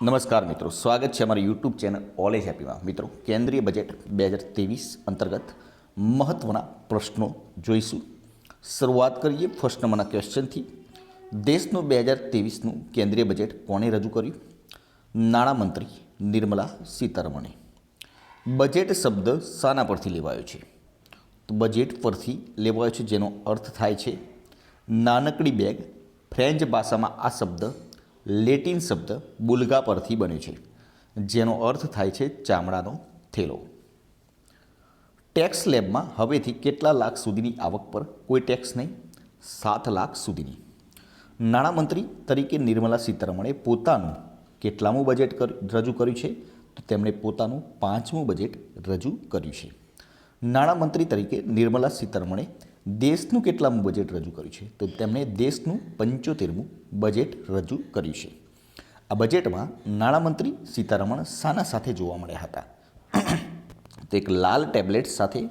નમસ્કાર મિત્રો, સ્વાગત છે અમારી યુટ્યુબ ચેનલ ઓલ એજ હેપીમાં મિત્રો, કેન્દ્રીય બજેટ બે હજાર ત્રેવીસ અંતર્ગત મહત્ત્વના પ્રશ્નો જોઈશું. શરૂઆત કરીએ ફર્સ્ટ નંબરના ક્વેશ્ચનથી દેશનું બે હજાર ત્રેવીસનું કેન્દ્રીય બજેટ કોણે રજૂ કર્યું? નાણામંત્રી નિર્મલા સીતારમણે. બજેટ શબ્દ શાના પરથી લેવાયો છે? તો બજેટ પરથી લેવાયો છે જેનો અર્થ થાય છે, નાનકડી બેગ ફ્રેન્ચ ભાષામાં આ શબ્દ લેટિન શબ્દ બુલગા પરથી બન્યો છે, જેનો અર્થ થાય છે ચામડાનો થેલો. ટેક્સ લેબમાં હવેથી કેટલા લાખ સુધીની આવક પર કોઈ ટેક્સ નહીં, સાત લાખ સુધીની. નાણામંત્રી તરીકે નિર્મલા સીતારમણે પોતાનું કેટલામું બજેટ રજૂ કર્યું છે, તો તેમણે પોતાનું પાંચમું બજેટ રજૂ કર્યું છે. નાણામંત્રી તરીકે નિર્મલા સીતારમણે દેશનું કેટલામું બજેટ રજૂ કર્યું છે? તો તેમણે દેશનું પંચોતેરમું બજેટ રજૂ કર્યું છે. આ બજેટમાં નાણામંત્રી સીતારમણ સાના સાથે જોવા મળ્યા હતા. તે એક લાલ ટેબ્લેટ સાથે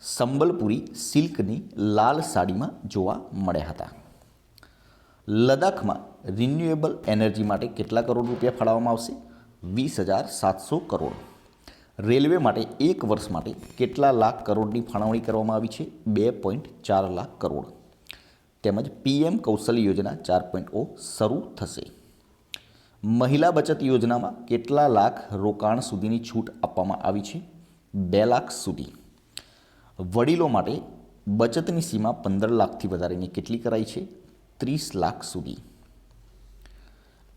સંબલપુરી સિલ્કની લાલ સાડીમાં જોવા મળ્યા હતા. લદ્દાખમાં રિન્યુએબલ એનર્જી માટે કેટલા કરોડ રૂપિયા ફાળવવામાં આવશે? વીસ હજાર સાતસો કરોડ. રેલવે માટે એક વર્ષ માટે કેટલા લાખ કરોડની ફાળવણી કરવામાં આવી છે? બે પોઈન્ટ ચાર લાખ કરોડ. તેમજ પીએમ કૌશલ્ય યોજના ચાર પોઈન્ટ ઓ શરૂ થશે. મહિલા બચત યોજનામાં કેટલા લાખ રોકાણ સુધીની છૂટ આપવામાં આવી છે? બે લાખ સુધી. વડીલો માટે બચતની સીમા પંદર લાખથી વધારીને કેટલી કરાઈ છે? ત્રીસ લાખ સુધી.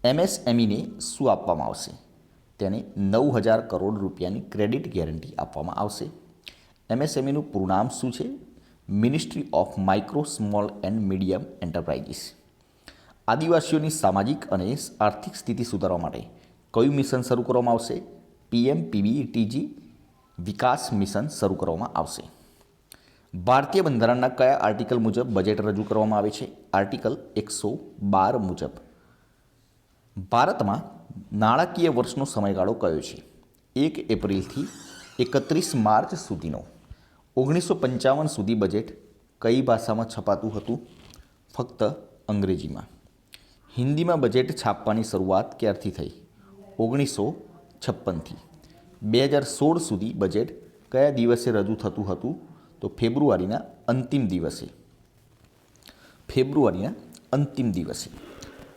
એમએસએમઈને શું આપવામાં આવશે? તેને નવ હજાર કરોડ રૂપિયાની ક્રેડિટ ગેરંટી આપવામાં આવશે. એમએસએમઈનું પૂરું નામ શું છે? Ministry of micro small and medium enterprises આદિવાસીઓની સામાજિક અને આર્થિક સ્થિતિ સુધારવા માટે કયું મિશન શરૂ કરવામાં આવશે? પીએમ પીબીટીજી વિકાસ મિશન શરૂ કરવામાં આવશે. ભારતીય બંધારણના કયા આર્ટિકલ મુજબ બજેટ રજૂ કરવામાં આવે છે? આર્ટિકલ એકસો બાર મુજબ. ભારતમાં નાણાકીય વર્ષનો સમયગાળો કયો છે? એક એપ્રિલથી એકત્રીસ માર્ચ સુધીનો. ઓગણીસો પંચાવન સુધી બજેટ કઈ ભાષામાં છપાતું હતું? ફક્ત અંગ્રેજીમાં. હિન્દીમાં બજેટ છાપવાની શરૂઆત ક્યારથી થઈ? ઓગણીસો છપ્પનથી. બે હજાર સોળ સુધી બજેટ કયા દિવસે રજૂ થતું હતું? તો ફેબ્રુઆરીના અંતિમ દિવસે. ફેબ્રુઆરીના અંતિમ દિવસે.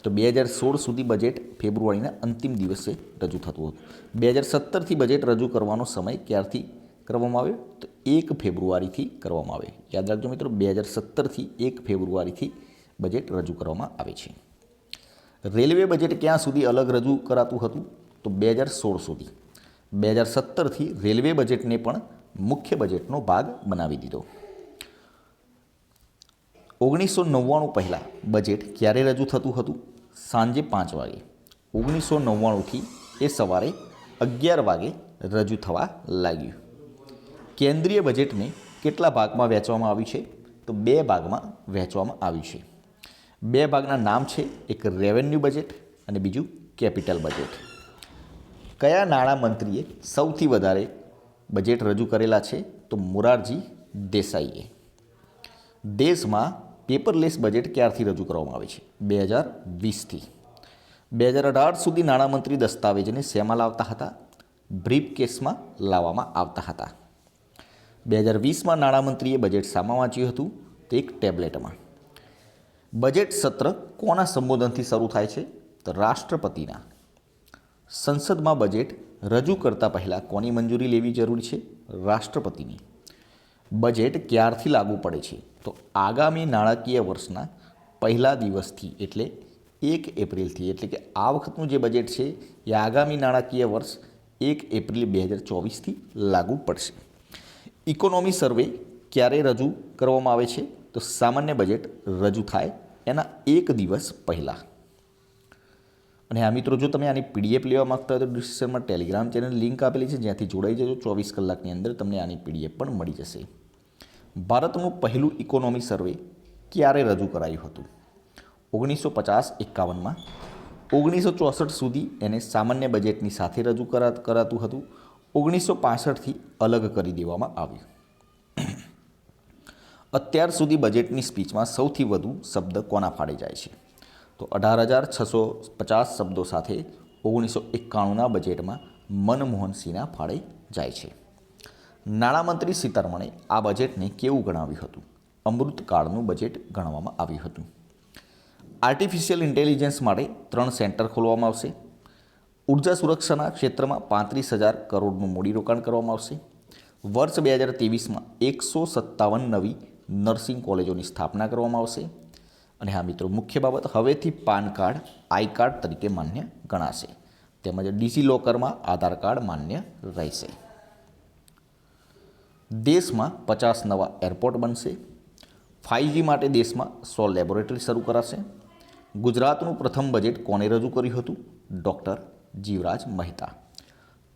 તો બે હજાર સોળ સુધી બજેટ ફેબ્રુઆરીના અંતિમ દિવસે રજૂ થતું હતું. બે હજાર સત્તરથી બજેટ રજૂ કરવાનો સમય ક્યારથી કરવામાં આવ્યો? તો એક ફેબ્રુઆરીથી કરવામાં આવે. યાદ રાખજો મિત્રો, બે હજાર સત્તરથી એક ફેબ્રુઆરીથી બજેટ રજૂ કરવામાં આવે છે. રેલવે બજેટ ક્યાં સુધી અલગ રજૂ કરાતું હતું? તો બે હજાર સોળ સુધી. બે હજાર સત્તરથી રેલવે બજેટને પણ મુખ્ય બજેટનો ભાગ બનાવી દીધો. ઓગણીસો નવ્વાણું પહેલાં બજેટ ક્યારે રજૂ થતું હતું? સાંજે પાંચ વાગે. ઓગણીસો નવ્વાણુંથી એ સવારે અગિયાર વાગે રજૂ થવા લાગ્યું. કેન્દ્રીય બજેટને કેટલા ભાગમાં વહેંચવામાં આવ્યું છે? તો બે ભાગમાં વહેંચવામાં આવ્યું છે. બે ભાગના નામ છે એક રેવન્યુ બજેટ અને બીજું કેપિટલ બજેટ કયા નાણામંત્રીએ સૌથી વધારે બજેટ રજૂ કરેલા છે? તો મોરારજી દેસાઈએ. દેશમાં પેપરલેસ બજેટ ક્યારથી રજૂ કરવામાં આવે છે? બે હજાર વીસથી. બે હજાર અઢાર સુધી નાણામંત્રી દસ્તાવેજને શેમાં લાવતા હતા? બ્રીફ કેસમાં લાવવામાં આવતા હતા. બે હજાર વીસમાં નાણામંત્રીએ બજેટ શામાં વાંચ્યું હતું? તે એક ટેબ્લેટમાં. બજેટ સત્ર કોના સંબોધનથી શરૂ થાય છે? તો રાષ્ટ્રપતિના. સંસદમાં બજેટ રજૂ કરતા પહેલાં કોની મંજૂરી લેવી જરૂરી છે? રાષ્ટ્રપતિની. બજેટ ક્યારથી લાગુ પડે છે? તો આગામી નાણાકીય વર્ષના પહેલા દિવસથી એટલે એક એપ્રિલથી, એટલે કે આ વખતનું જે બજેટ છે, એ આગામી નાણાકીય વર્ષ એક એપ્રિલ બે હજાર ચોવીસથી લાગુ પડશે. ઇકોનોમી સર્વે ક્યારે રજૂ કરવામાં આવે છે? તો સામાન્ય બજેટ રજૂ થાય એના એક દિવસ પહેલાં. અને આ મિત્રો, જો તમે આની પીડીએફ લેવા માગતા હોય તો ડિસ્ક્રિપ્શનમાં ટેલિગ્રામ ચેનલ લિંક આપેલી છે, જ્યાંથી જોડાઈ જજો. ચોવીસ કલાકની અંદર તમને આની પીડીએફ પણ મળી જશે. ભારતનું પહેલું ઇકોનોમી સર્વે ક્યારે રજૂ કરાયું હતું? ઓગણીસો પચાસ એકાવનમાં ઓગણીસો ચોસઠ સુધી એને સામાન્ય બજેટની સાથે રજૂ કરા, કરાતું હતું. ઓગણીસો પાસઠથી અલગ કરી દેવામાં આવ્યું. અત્યાર સુધી બજેટની સ્પીચમાં સૌથી વધુ શબ્દ કોના ફાળે જાય છે? તો અઢાર હજાર છસો પચાસ શબ્દો સાથે ઓગણીસો એકાણુંના બજેટમાં મનમોહનસિંહના ફાળે જાય છે. નાણામંત્રી સીતારમણે આ બજેટને કેવું ગણાવ્યું હતું? અમૃતકાળનું બજેટ ગણવામાં આવ્યું હતું. આર્ટિફિશિયલ ઇન્ટેલિજન્સ માટે ત્રણ સેન્ટર ખોલવામાં આવશે. ઊર્જા સુરક્ષાના ક્ષેત્રમાં પાંત્રીસ હજાર કરોડનું મૂડીરોકાણ કરવામાં આવશે. વર્ષ બે હજાર ત્રેવીસમાં એકસો સત્તાવન નવી નર્સિંગ કોલેજોની સ્થાપના કરવામાં આવશે. અને હા મિત્રો, મુખ્ય બાબત હવેથી પાન કાર્ડ, આઈ કાર્ડ તરીકે માન્ય ગણાશે. તેમજ ડીસી લોકરમાં આધાર કાર્ડ માન્ય રહેશે. દેશમાં પચાસ નવા એરપોર્ટ બનશે. ફાઇવજી માટે દેશમાં સો લેબોરેટરી શરૂ કરાશે. ગુજરાતનું પ્રથમ બજેટ કોને રજૂ કર્યું હતું? ડૉક્ટર જીવરાજ મહેતા.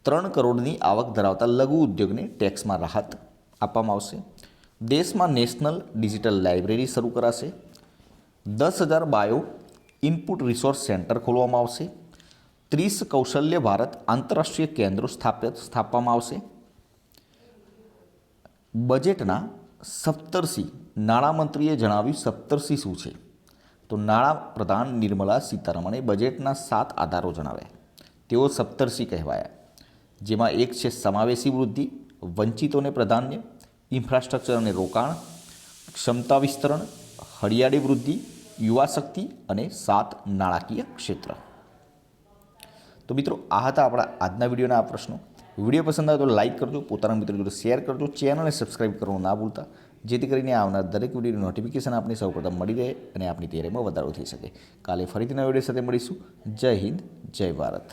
ત્રણ કરોડની આવક ધરાવતા લઘુ ઉદ્યોગને ટેક્સમાં રાહત આપવામાં આવશે. દેશમાં નેશનલ ડિજિટલ લાઇબ્રેરી શરૂ કરાશે. દસ હજાર બાયો ઇનપુટ રિસોર્સ સેન્ટર ખોલવામાં આવશે. ત્રીસ કૌશલ્ય ભારત આંતરરાષ્ટ્રીય કેન્દ્રો સ્થાપિત સ્થાપવામાં આવશે. બજેટના સપ્તર્ષિ નાણામંત્રીએ જણાવ્યું, સપ્તર્ષિ શું છે? તો નાણાપ્રધાન નિર્મલા સીતારમણે બજેટના સાત આધારો જણાવ્યા. તેઓ સપ્તર્ષિ કહેવાયા, જેમાં એક છે સમાવેશી વૃદ્ધિ, વંચિતોને પ્રાધાન્ય, ઇન્ફ્રાસ્ટ્રક્ચર અને રોકાણ, ક્ષમતા વિસ્તરણ, હરિયાળી વૃદ્ધિ, યુવા શક્તિ અને સાત નાણાકીય ક્ષેત્ર. તો મિત્રો, આ હતા આપણા આજના વિડીયોના આ પ્રશ્નો. વીડિયો પસંદ આવે તો લાઇક કરજો, પોતાના મિત્રો જોડે શેર કરજો, ચેનલને સબસ્ક્રાઇબ કરવાનું ના ભૂલતા, જેથી કરીને આવનાર દરેક વિડીયોની નોટિફિકેશન આપને સૌપ્રથમ મળી રહે અને આપણી તૈયારીમાં વધારો થઈ શકે. કાલે ફરીથી નવા વીડિયો સાથે મળીશું. જય હિન્દ, જય ભારત.